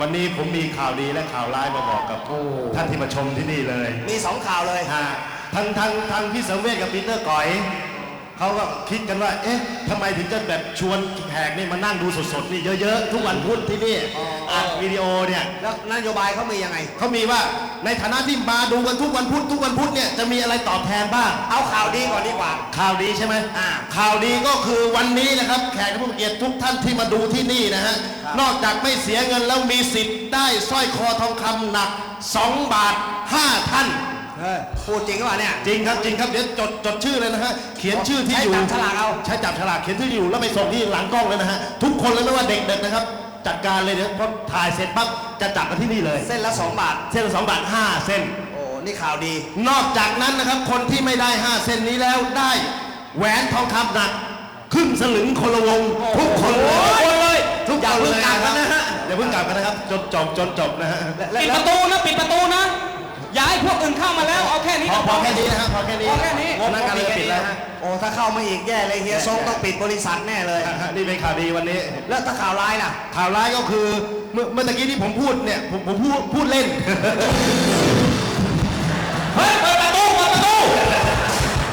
วันนี้ผมมีข่าวดีและข่าวร้ายมาบอกกับท่านที่มาชมที่นี่เลย มีสองข่าวเลยฮะทางทางทางพี่เสมเวชกับปีเตอร์ก๋อย เขาก็คิดกันว่า เอ๊ะทำไมถึงจะแบบชวนแขกนี่มานั่งดูสดๆนี่เยอะๆ ทุกวันพุธที่นี่อัดวิดีโอเนี่ยแล้วนโยบายเขามียังไง เขามีว่าในฐานะที่มาดูกันทุกวันพุธทุกวันพุธเนี่ยจะมีอะไรตอบแทนบ้าง เอาข่าวดีก่อนดีกว่า ข่าวดีใช่ไหมอ่าข่าวดีก็คือวันนี้นะครับ แขกผู้มีเกียรติทุกท่านที่มาดูที่นี่นะฮะครับนอกจากไม่เสียเงินแล้วมีสิทธิ์ได้สร้อยคอทองคำหนัก 2 บาท5ท่านเออ พูดจริงหรือเปล่าเนี่ย จริงครับจริงครับเดี๋ยวจดจดชื่อเลยนะฮะเขียนชื่อที่อยู่ใช้จับฉลากเอา ใช้จับฉลากเขียนชื่ออยู่แล้วไปส่งที่หลังกล้องเลยนะฮะทุกคนเลยไม่ว่าเด็กๆนะครับ จัดการเลยเดี๋ยวพอถ่ายเสร็จปั๊บจะจับกันที่นี่เลย เส้นละสองบาท เส้นละสองบาทห้าเส้น โอ้นี่ข่าวดี นอกจากนั้นนะครับคนที่ไม่ได้ 5 เส้นนี้แล้วได้แหวนทองคำหนักครึ่งสลึงคนละวงทุกคนเลยโอ้ยทุกอย่าคนเพิ่เลงยกลับกันนะฮะอย่าเพิ่งกลับกันนะครับจนจบจนจบนะฮะและและปิดแล้ปวระตูนะปิดประตูนะ อย่าให้พวกอื่นเข้ามาแล้ว เอาแค่นี้ พอก็พอแค่นี้นะฮะพอแค่นี้พอแค่นี้พนักงานเลยปิดแล้วฮะโอ้ถ้าเข้ามาอีกแย่เลยเฮียทรงต้องปิดบริษัทแน่เลยฮะนี่เป็นข่าวดีวันนี้ แล้วถ้าข่าวร้ายล่ะ ข่าวร้ายก็คือเมื่อเมื่อตะกี้ที่ผมพูดเนี่ยผมผมพูดพูดเล่น